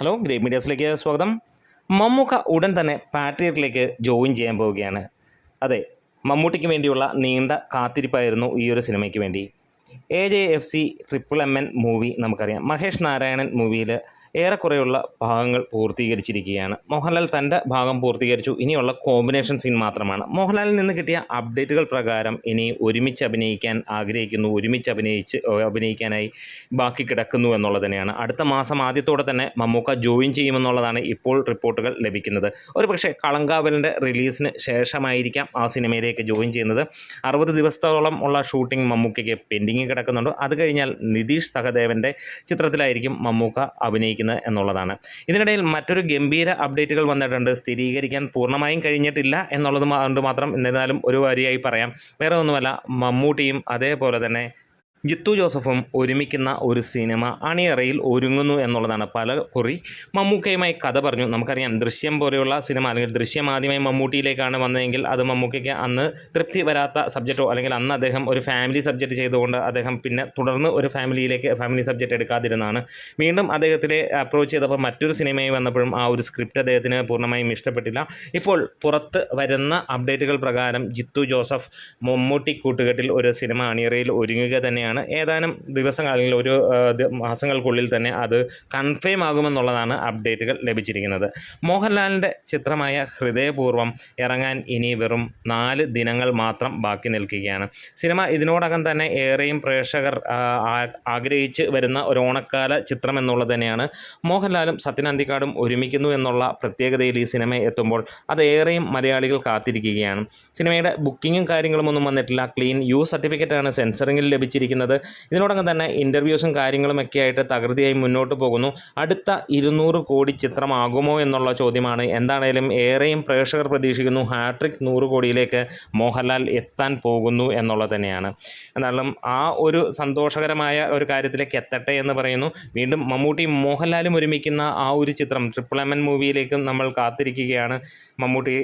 Hello great മീഡിയാസിലേക്ക് സ്വാഗതം. മമ്മൂക്ക ഉടൻ തന്നെ പാട്രിയറ്റിലേക്ക് ജോയിൻ ചെയ്യാൻ പോവുകയാണ്. അതെ മമ്മൂട്ടിക്ക് വേണ്ടിയുള്ള നീണ്ട കാത്തിരിപ്പായിരുന്നു ഈ ഒരു സിനിമയ്ക്ക് വേണ്ടി. A J F C triple M N movie നമുക്കറിയാം. മഹേഷ് നാരായണൻ മൂവിയിൽ ഏറെക്കുറെയുള്ള ഭാഗങ്ങൾ പൂർത്തീകരിച്ചിരിക്കുകയാണ്. മോഹൻലാൽ തന്റെ ഭാഗം പൂർത്തീകരിച്ചു. ഇനിയുള്ള കോമ്പിനേഷൻ സീൻ മാത്രമാണ്. മോഹൻലാലിൽ നിന്ന് കിട്ടിയ അപ്ഡേറ്റുകൾ പ്രകാരം ഇനി ഒരുമിച്ച് അഭിനയിക്കാൻ ആഗ്രഹിക്കുന്നു. ഒരുമിച്ച് അഭിനയിച്ച് അഭിനയിക്കാനായി ബാക്കി കിടക്കുന്നു എന്നുള്ളത് തന്നെയാണ്. അടുത്ത മാസം ആദ്യത്തോടെ തന്നെ മമ്മൂക്ക ജോയിൻ ചെയ്യുമെന്നുള്ളതാണ് ഇപ്പോൾ റിപ്പോർട്ടുകൾ ലഭിക്കുന്നത്. ഒരു പക്ഷേ കളങ്കാവലിന്റെ റിലീസിന് ശേഷമായിരിക്കാം ആ സിനിമയിലേക്ക് ജോയിൻ ചെയ്യുന്നത്. അറുപത് ദിവസത്തോളം ഉള്ള ഷൂട്ടിംഗ് മമ്മൂക്കയ്ക്ക് പെൻഡിങ് കിടക്കുന്നുണ്ട് അത് കഴിഞ്ഞാൽ നിതീഷ് സഹദേവന്റെ ചിത്രത്തിലായിരിക്കും മമ്മൂക്ക അഭിനയിക്കുന്നത് എന്നുള്ളതാണ്. ഇതിനിടയിൽ മറ്റൊരു ഗംഭീര അപ്ഡേറ്റുകൾ വന്നിട്ടുണ്ട്. സ്ഥിരീകരിക്കാൻ പൂർണമായും കഴിഞ്ഞിട്ടില്ല എന്നുള്ളത് കൊണ്ട് മാത്രം എന്നിരുന്നാലും ഒരു വരിയായി പറയാം. വേറെ ഒന്നുമല്ല മമ്മൂട്ടിയും അതേപോലെ തന്നെ ജിത്തു ജോസഫും ഒരുമിക്കുന്ന ഒരു സിനിമ അണിയറയിൽ ഒരുങ്ങുന്നു എന്നുള്ളതാണ്. പല കുറി മമ്മൂക്കയുമായി കഥ പറഞ്ഞു. നമുക്കറിയാം ദൃശ്യം പോലെയുള്ള സിനിമ അല്ലെങ്കിൽ ദൃശ്യം ആദ്യമായി മമ്മൂട്ടിയിലേക്കാണ് വന്നതെങ്കിൽ അത് മമ്മൂക്കയ്ക്ക് അന്ന് തൃപ്തി വരാത്ത സബ്ജക്റ്റോ അല്ലെങ്കിൽ അന്ന് അദ്ദേഹം ഒരു ഫാമിലി സബ്ജക്റ്റ് ചെയ്തുകൊണ്ട് അദ്ദേഹം പിന്നെ തുടർന്ന് ഒരു ഫാമിലിയിലേക്ക് ഫാമിലി സബ്ജക്റ്റ് എടുക്കാതിരുന്നതാണ്. വീണ്ടും അദ്ദേഹത്തിലെ അപ്രോച്ച് ചെയ്തപ്പോൾ മറ്റൊരു സിനിമയായി വന്നപ്പോഴും ആ ഒരു സ്ക്രിപ്റ്റ് അദ്ദേഹത്തിന് പൂർണമായും ഇഷ്ടപ്പെട്ടില്ല. ഇപ്പോൾ പുറത്ത് വരുന്ന അപ്ഡേറ്റുകൾ പ്രകാരം ജിത്തു ജോസഫ് മമ്മൂട്ടി കൂട്ടുകെട്ടിൽ ഒരു സിനിമ അണിയറയിൽ ഒരുങ്ങുക തന്നെയാണ്. ഏതാനും ദിവസങ്ങൾ അല്ലെങ്കിൽ ഒരു മാസങ്ങൾക്കുള്ളിൽ തന്നെ അത് കൺഫേം ആകുമെന്നുള്ളതാണ് അപ്ഡേറ്റുകൾ ലഭിച്ചിരിക്കുന്നത്. മോഹൻലാലിന്റെ ചിത്രമായ ഹൃദയപൂർവം ഇറങ്ങാൻ ഇനി വെറും നാല് ദിനങ്ങൾ മാത്രം ബാക്കി നിൽക്കുകയാണ്. സിനിമ ഇതിനോടകം തന്നെ ഏറെയും പ്രേക്ഷകർ ആഗ്രഹിച്ച് വരുന്ന ഒരു ഓണക്കാല ചിത്രം എന്നുള്ളത് തന്നെയാണ്. മോഹൻലാലും സത്യനന്ദിക്കാടും ഒരുമിക്കുന്നു എന്നുള്ള പ്രത്യേകതയിൽ ഈ സിനിമ എത്തുമ്പോൾ അത് ഏറെയും മലയാളികൾ കാത്തിരിക്കുകയാണ്. സിനിമയുടെ ബുക്കിങ്ങും കാര്യങ്ങളും ഒന്നും വന്നിട്ടില്ല. ക്ലീൻ യു സർട്ടിഫിക്കറ്റാണ് സെൻസറിങ്ങിൽ ലഭിച്ചിരിക്കുന്നത്. ഇതിനോടകം തന്നെ ഇന്റർവ്യൂസും കാര്യങ്ങളും ഒക്കെ ആയിട്ട് തകൃതിയായി മുന്നോട്ട് പോകുന്നു. അടുത്ത ഇരുന്നൂറ് കോടി ചിത്രമാകുമോ എന്നുള്ള ചോദ്യമാണ്. എന്താണേലും ഏറെയും പ്രേക്ഷകർ പ്രതീക്ഷിക്കുന്നു ഹാട്രിക് നൂറ് കോടിയിലേക്ക് മോഹൻലാൽ എത്താൻ പോകുന്നു എന്നുള്ളത് തന്നെയാണ്. എന്നാലും ആ ഒരു സന്തോഷകരമായ ഒരു കാര്യത്തിലേക്ക് എത്തട്ടെ എന്ന് പറയുന്നു. വീണ്ടും മമ്മൂട്ടിയും മോഹൻലാലും ഒരുമിക്കുന്ന ആ ഒരു ചിത്രം ട്രിപ്പിൾ എം എൻ മൂവിയിലേക്കും നമ്മൾ കാത്തിരിക്കുകയാണ്. മമ്മൂട്ടി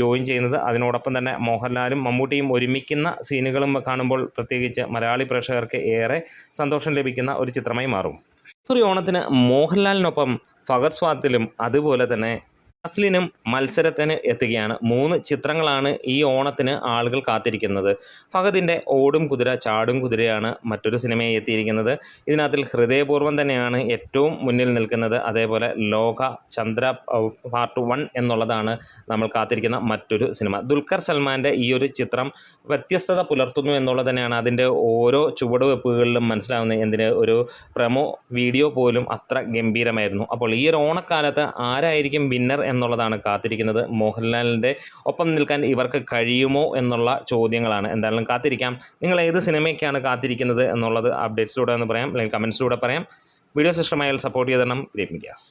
ജോയിൻ ചെയ്യുന്നത്. അതിനോടൊപ്പം തന്നെ മോഹൻലാലും മമ്മൂട്ടിയും ഒരുമിക്കുന്ന സീനുകളും കാണുമ്പോൾ പ്രത്യേകിച്ച് മലയാളി പ്രേക്ഷകർക്ക് ഏറെ സന്തോഷം ലഭിക്കുന്ന ഒരു ചിത്രമായി മാറും. ഒരു ഓണത്തിന് മോഹൻലാലിനൊപ്പം ഫഗത് സ്വാത്തിലും അതുപോലെ തന്നെ അസ്ലിനും മത്സരത്തിന് എത്തുകയാണ്. മൂന്ന് ചിത്രങ്ങളാണ് ഈ ഓണത്തിന് ആളുകൾ കാത്തിരിക്കുന്നത്. ഫഹദിന്റെ ഓടും കുതിര ചാടും കുതിരയാണ് മറ്റൊരു സിനിമയെ എത്തിയിരിക്കുന്നത്. ഇതിനകത്തിൽ ഹൃദയപൂർവം തന്നെയാണ് ഏറ്റവും മുന്നിൽ നിൽക്കുന്നത്. അതേപോലെ ലോക ചന്ദ്ര പാർട്ട് വൺ എന്നുള്ളതാണ് നമ്മൾ കാത്തിരിക്കുന്ന മറ്റൊരു സിനിമ. ദുൽഖർ സൽമാന്റെ ഈ ഒരു ചിത്രം വ്യത്യസ്തത പുലർത്തുന്നു എന്നുള്ളത് തന്നെയാണ് അതിന്റെ ഓരോ ചുവടുവെപ്പുകളിലും മനസ്സിലാവുന്നത്. എന്തിന്? ഒരു പ്രമോ വീഡിയോ പോലും അത്ര ഗംഭീരമായിരുന്നു. അപ്പോൾ ഈ ഒരു ഓണക്കാലത്ത് ആരായിരിക്കും വിന്നർ എന്നുള്ളതാണ് കാത്തിരിക്കുന്നത്. മോഹൻലാലിന്റെ ഒപ്പം നിൽക്കാൻ ഇവർക്ക് കഴിയുമോ എന്നുള്ള ചോദ്യങ്ങളാണ് എന്തായാലും കാത്തിരിക്കാം. നിങ്ങൾ ഏത് സിനിമയ്ക്കാണ് കാത്തിരിക്കുന്നത് എന്നുള്ളത് അപ്ഡേറ്റ്സിലൂടെ ഒന്ന് പറയാം. അല്ലെങ്കിൽ കമൻസിലൂടെ പറയാം. വീഡിയോ ഇഷ്ടമായാൽ സപ്പോർട്ട് ചെയ്തിടണം ഗ്രേറ്റ് മീഡിയാസ്